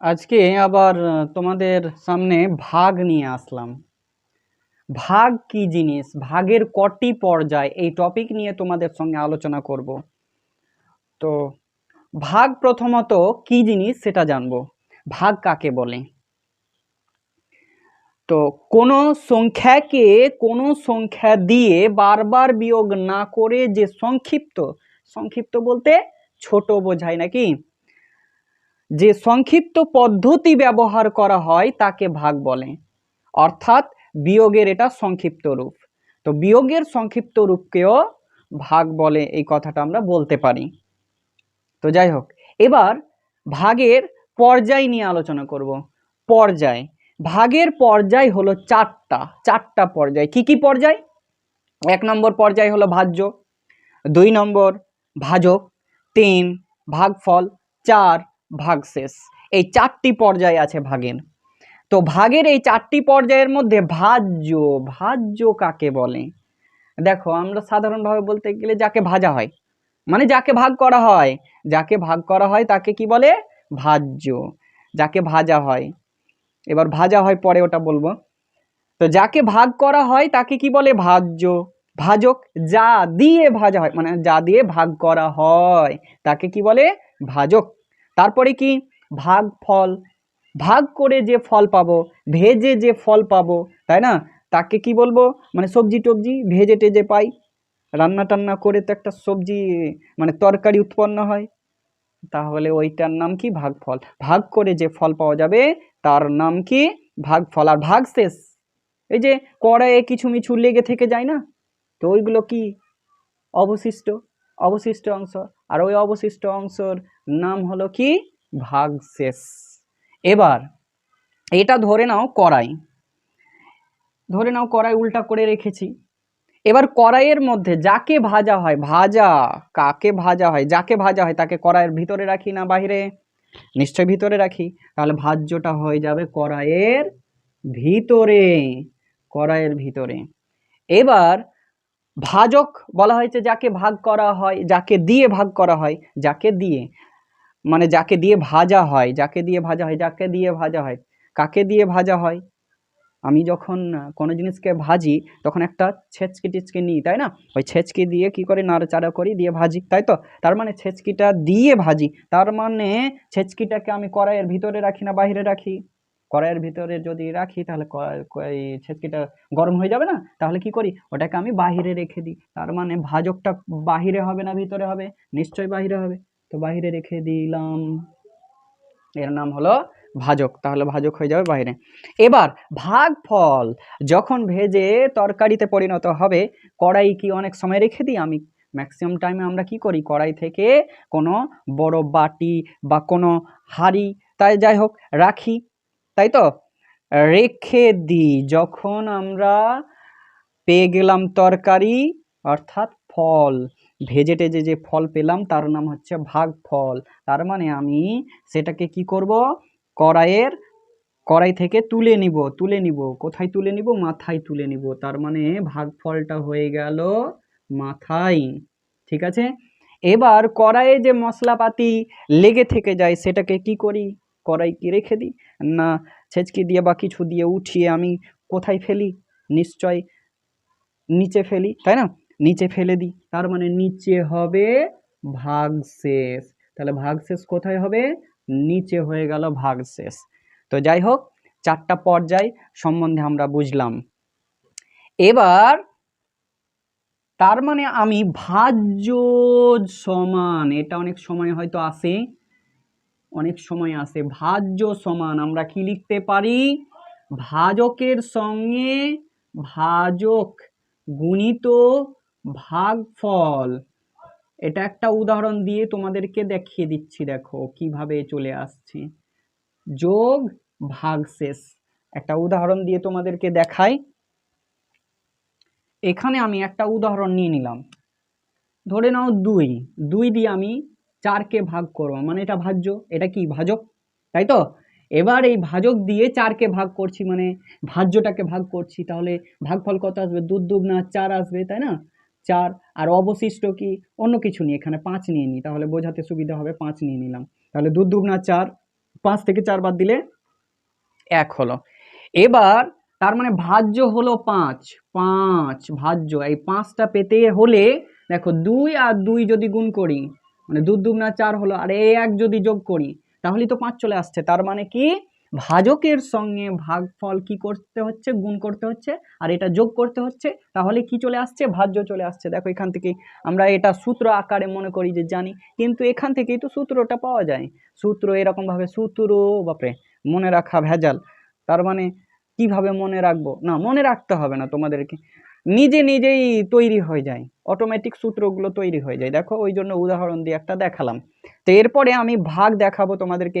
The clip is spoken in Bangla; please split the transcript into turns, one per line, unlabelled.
আজকে আবার তোমাদের সামনে ভাগ নিয়ে আসলাম। ভাগ কি জিনিস? ভাগের কটি পর্যায়? এই টপিক নিয়ে তোমাদের সঙ্গে আলোচনা করব। তো, ভাগ প্রথমত কি জিনিস সেটা জানব। ভাগ কাকে বলে? তো, কোনো সংখ্যাকে কোনো সংখ্যা দিয়ে বারবার বিয়োগ না করে যে সংক্ষিপ্ত সংক্ষিপ্ত বলতে ছোট বোঝায় নাকি? যে সংক্ষিপ্ত পদ্ধতি ব্যবহার করা হয় তাকে ভাগ বলে। অর্থাৎ বিয়োগের এটা সংক্ষিপ্ত রূপ। তো বিয়োগের সংক্ষিপ্ত রূপকেও ভাগ বলে এই কথাটা আমরা বলতে পারি। তো যাই হোক, এবার ভাগের পর্যায় নিয়ে আলোচনা করব। পর্যায়। ভাগের পর্যায় হলো চারটা। চারটা পর্যায়। কি কি পর্যায়? এক নম্বর পর্যায় হলো ভাজ্য। দুই নম্বর ভাজক। তিন ভাগফল। চার ভাগশেষ। এই চারটি পর্যায় আছে ভাগের। তো ভাগের এই চারটি পর্যায়ের মধ্যে ভাজ্য ভাজ্য কাকে বলে? দেখো, আমরা সাধারণভাবে বলতে গেলে যাকে ভাজা হয় মানে যাকে ভাগ করা হয়, যাকে ভাগ করা হয় তাকে কি বলে? ভাজ্য। যাকে ভাজা হয়, এবার ভাজা হয় পরে ওটা বলব। তো যাকে ভাগ করা হয় তাকে কি বলে? ভাজ্য। ভাজক, যা দিয়ে ভাজা হয় মানে যা দিয়ে ভাগ করা হয়, তাকে কি বলে? ভাজক। তারপরে কি? ভাগ ফল। ভাগ করে যে ফল পাবো, ভেজে যে ফল পাবো, তাই না? তাকে কি বলব? মানে সবজি টবজি ভেজে টেজে পাই। রান্না টান্না করে তো একটা সবজি মানে তরকারি উৎপন্ন হয়। তাহলে ওইটার নাম কি? ভাগফল ভাগ করে যে ফল পাওয়া যাবে, তার নাম কি? ভাগফল আর ভাগশেষ এই যে কড়াইয়ে কিছু মিছু লেগে থেকে যায় না? তো ওইগুলো কি? অবশিষ্ট। অবশিষ্ট অংশ। আর ওই অবশিষ্ট অংশর নাম হলো কি? ভাগশেষ। এবার এটা ধরে নাও কড়াই। ধরে নাও কড়াই উল্টা করে রেখেছি। এবার কড়াইয়ের মধ্যে যাকে ভাজা হয়, ভাজা, কাকে ভাজা হয়, যাকে ভাজা হয় তাকে কড়াইয়ের ভিতরে রাখি না বাইরে নিশ্চয় ভিতরে রাখি। তাহলে ভাজ্যটা হয়ে যাবে কড়াইয়ের ভিতরে কড়াইয়ের ভিতরে। এবার ভাজক বলা হয়েছে যাকে ভাগ করা হয়, যাকে দিয়ে ভাগ করা হয়, যাকে দিয়ে। মানে যাকে দিয়ে ভাজা হয়, যাকে দিয়ে ভাজা হয়, যাকে দিয়ে ভাজা হয়, কাকে দিয়ে ভাজা হয়? আমি যখন কোনো জিনিসকে ভাজি, তখন একটা ছেচকি টিচকি নিই, তাই না? ওই ছেচকি দিয়ে কি করে? নাড়াচাড়া করি, দিয়ে ভাজি, তাই তো? তার মানে ছেচকিটা দিয়ে ভাজি, তার মানে ছেচকিটাকে আমি কড়াইয়ের ভিতরে রাখি না বাইরে রাখি? কড়াইয়ের ভিতরে যদি রাখি, তাহলে এই ছেচকিটা গরম হয়ে যাবে না? তাহলে কি করি? ওটাকে আমি বাহিরে রেখে দিই, তার মানে ভাজকটা বাহিরে হবে না, ভিতরে হবে? নিশ্চয়ই বাহিরে হবে। তো বাহিরে রেখে দিলাম। এর নাম হলো ভাজক। তাহলে ভাজক হয়ে যাবে বাইরে এবার ভাগ ফল। যখন ভেজে তরকারিতে পরিণত হবে, কড়াই কি অনেক সময় রেখে দিই আমি? ম্যাক্সিমাম টাইমে আমরা কি করি? কড়াই থেকে কোনো বড় বাটি বা কোনো হাঁড়ি, তাই যাই হোক, রাখি, তাই তো? রেখে দিই। যখন আমরা পেয়ে গেলাম তরকারি, অর্থাৎ ফল ভেজে টেজে যে ফল পেলাম, তার নাম হচ্ছে ভাগ ফল তার মানে আমি সেটাকে কি করব? কড়াইয়ের, কড়াই থেকে তুলে নিব তুলে নিব। কোথায় তুলে নিব? মাথায় তুলে নিব। তার মানে ভাগ ফলটা হয়ে গেল মাথায়। ঠিক আছে? এবার কড়াইয়ে যে মশলাপাতি লেগে থেকে যায়, সেটাকে কি করি? কড়াই কি রেখে দিই? না, ছেচকি দিয়ে বা কিছু দিয়ে উঠিয়ে আমি কোথায় ফেলি? নিশ্চয় নিচে ফেলি, তাই না? নিচে ফেলে দিই। তার মানে নিচে হবে ভাগশেষ তাহলে ভাগশেষ কোথায় হবে? নিচে হয়ে গেল ভাগশেষ তো যাই হোক, চারটা পর্যায় সম্বন্ধে আমরা বুঝলাম। এবার তার মানে আমি ভাজ্য সমান, এটা অনেক সময় হয়তো আসে, অনেক সময় আসে, ভাজ্য সমান আমরা কি লিখতে পারি? ভাজকের সঙ্গে ভাজক গুণিত ভাগফল। এটা একটা উদাহরণ দিয়ে তোমাদেরকে দেখিয়ে দিচ্ছি, দেখো, কীভাবে চলে আসছে। যোগ ভাগশেষ একটা উদাহরণ দিয়ে তোমাদেরকে দেখাই। এখানে আমি একটা উদাহরণ নিয়ে নিলাম। ধরে নাও দুই। দুই দিয়ে আমি চারকে ভাগ করব। মানে এটা ভাজ্য। এটা কি, ভাজক? তাই তো? এবার এই ভাজক দিয়ে চারকে ভাগ করছি মানে ভাজ্যটাকে ভাগ করছি, তাহলে ভাগফল কত আসবে? দুধ দুধ না চার আসবে, তাই না? চার, আর অবশিষ্ট কি? অন্য কিছু নিয়ে, এখানে পাঁচ নিয়ে নিই তাহলে বোঝাতে সুবিধা হবে, পাঁচ নিয়ে নিলাম। তাহলে দুধ না চার, পাঁচ থেকে চার বাদ দিলে এক হলো। এবার, তার মানে ভাজ্য হলো পাঁচ পাঁচ ভাজ্য, এই পাঁচটা পেতে হলে, দেখো দুই আর দুই যদি গুণ করি মানে দু দুগুণা চার হলো, আর এই এক যদি যোগ করি, তাহলেই তো পাঁচ চলে আসছে, তার মানে কি? ভাজকের সঙ্গে ভাগফল কি করতে হচ্ছে? গুণ করতে হচ্ছে। আর এটা যোগ করতে হচ্ছে। তাহলে কি চলে আসছে? ভাজ্য চলে আসছে। দেখো, এখান থেকে আমরা এটা সূত্র আকারে মনে করি যে জানি, কিন্তু এখান থেকেই তো সূত্রটা পাওয়া যায়। সূত্র এরকমভাবে সূত্র, বাপরে, মনে রাখা ভেজাল। তার মানে কীভাবে মনে রাখব? না, মনে রাখতে হবে না তোমাদেরকে। নিজে নিজেই তৈরি হয়ে যায়। অটোমেটিক সূত্রগুলো তৈরি হয়ে যায়। দেখো, ওই জন্য উদাহরণ দিয়ে একটা দেখালাম। তো এরপরে আমি ভাগ দেখাবো তোমাদেরকে।